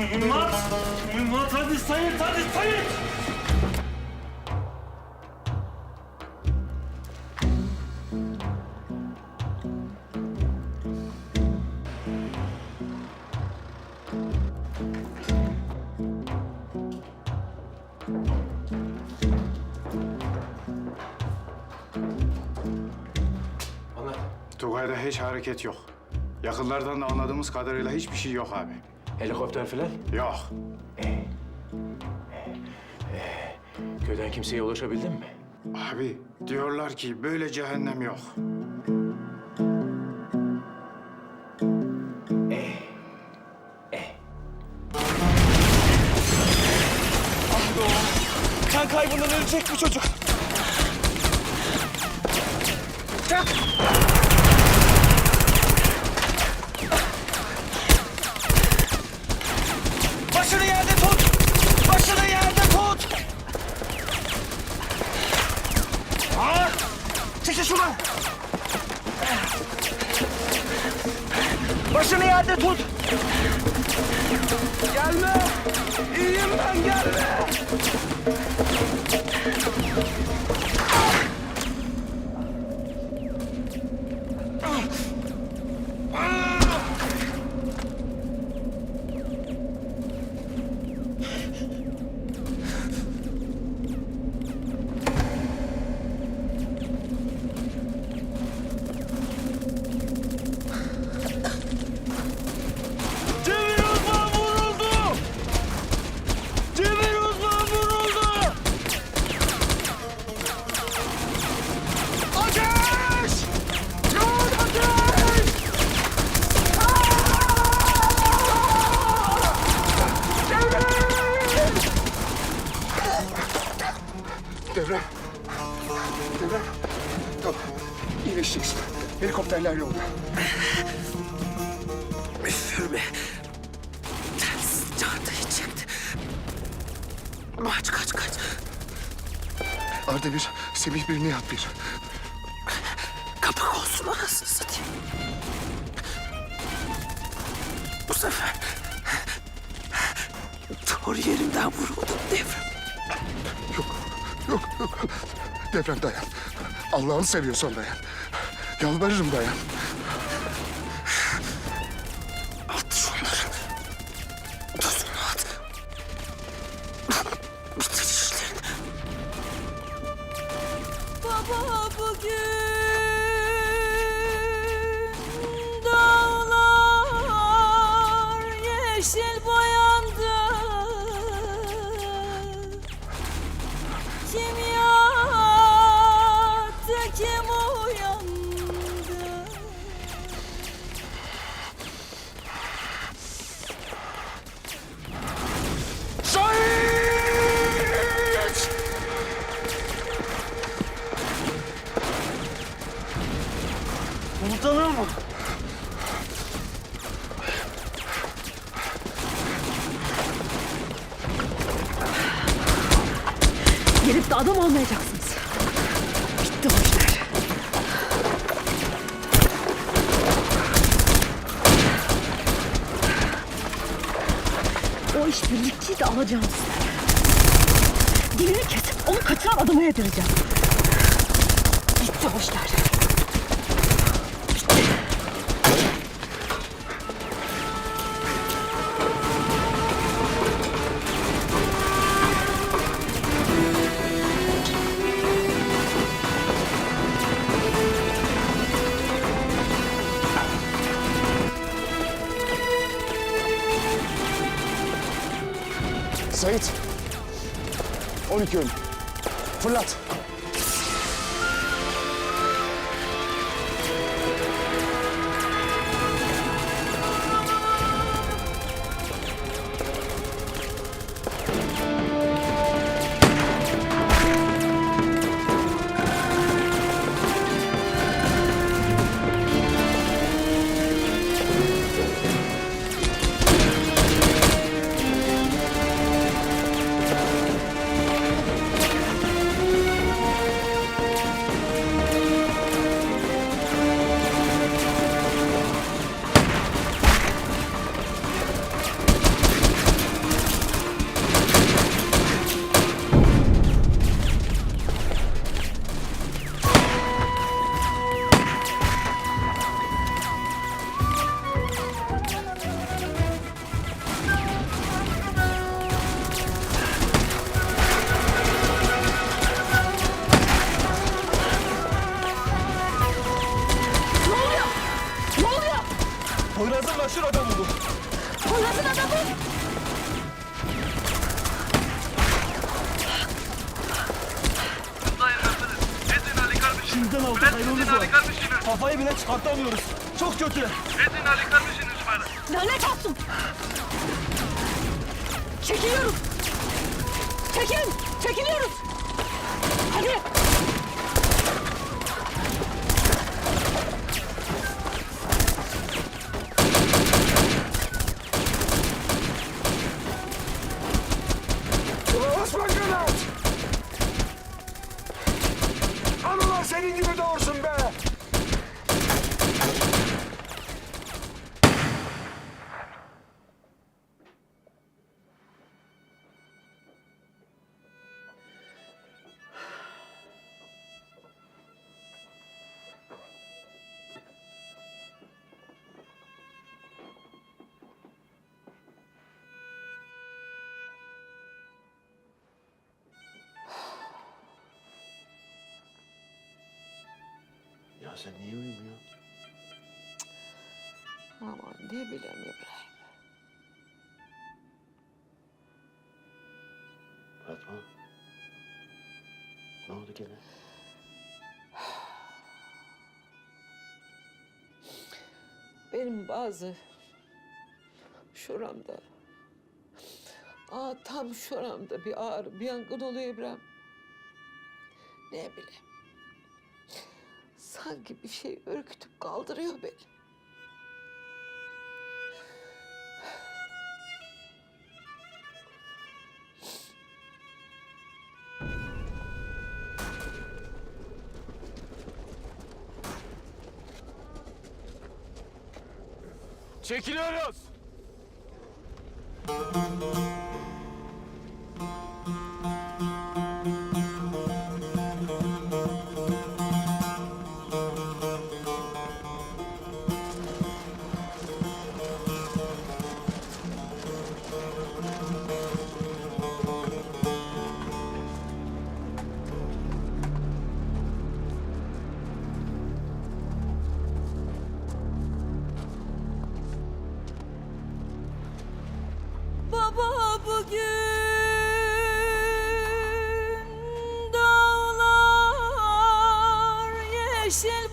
Mühimmat! Mühimmat hadi Sayit hadi! Anlat. Tugay'da hiç hareket yok. Yakınlardan da anladığımız kadarıyla hiçbir şey yok abi. Helikopter falan? Yok. Köyden kimseye ulaşabildin mi? Abi diyorlar ki böyle cehennem yok. Kan kaybından ölecek bu çocuk. Başını Devrem. Devrem. Tamam. İyileşeceksin. Helikopterler yolda. Üfürme. Telsiz çantayı çekti. Kaç kaç kaç. Arda bir, Semih bir, Nihat bir. Kapak olsun anasını satayım. Bu sefer doğru yerimden vuruldum devrem. Yok, yok, yok. Devrem dayan. Allah'ını seviyorsan dayan. Yalvarırım dayan. Komutanım? Gelip de adam olmayacaksınız. Bitti bu işler. O iş birlikçiyi de alacağım sizden. Dilini kesip onu kaçıran adamı yedireceğim. Bitti o işler. Sait. 12 ön. Fırlat. Var. Kafayı bile çıkartamıyoruz. Çok kötü. Lanet olsun. Çekiliyoruz. Çekilin. Çekiliyoruz. Hadi. Ya sen niye uyumuyorsun? Aman ne bileyim İbrahim. Fatma. Ne oldu gene? Benim bazı şuramda, aa tam şuramda bir ağrı, bir yangın oluyor İbrahim. Ne bileyim. Sanki bir şey ürkütüp kaldırıyor beni. Çekiliyoruz. Bugün dağlar yeşil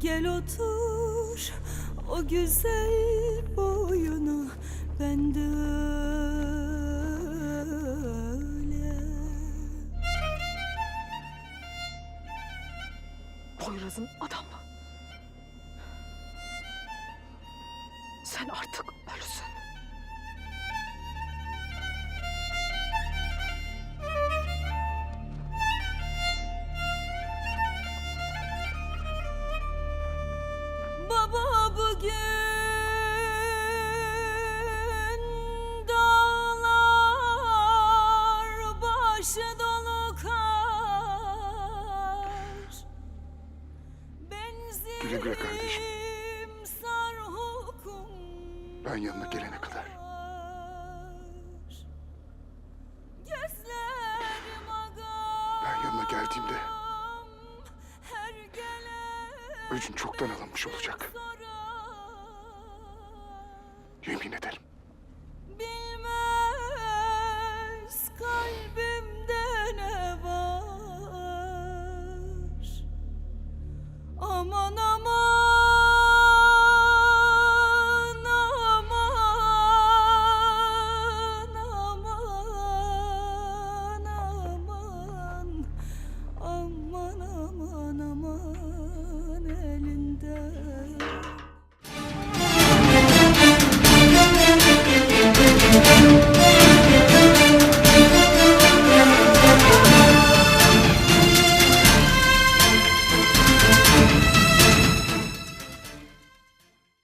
gel otur o güzel boyuna ben de orgasm. O da Güle güle kardeşim. Ben yanına gelene kadar. Ben yanına geldiğimde öcün çoktan alınmış olacak.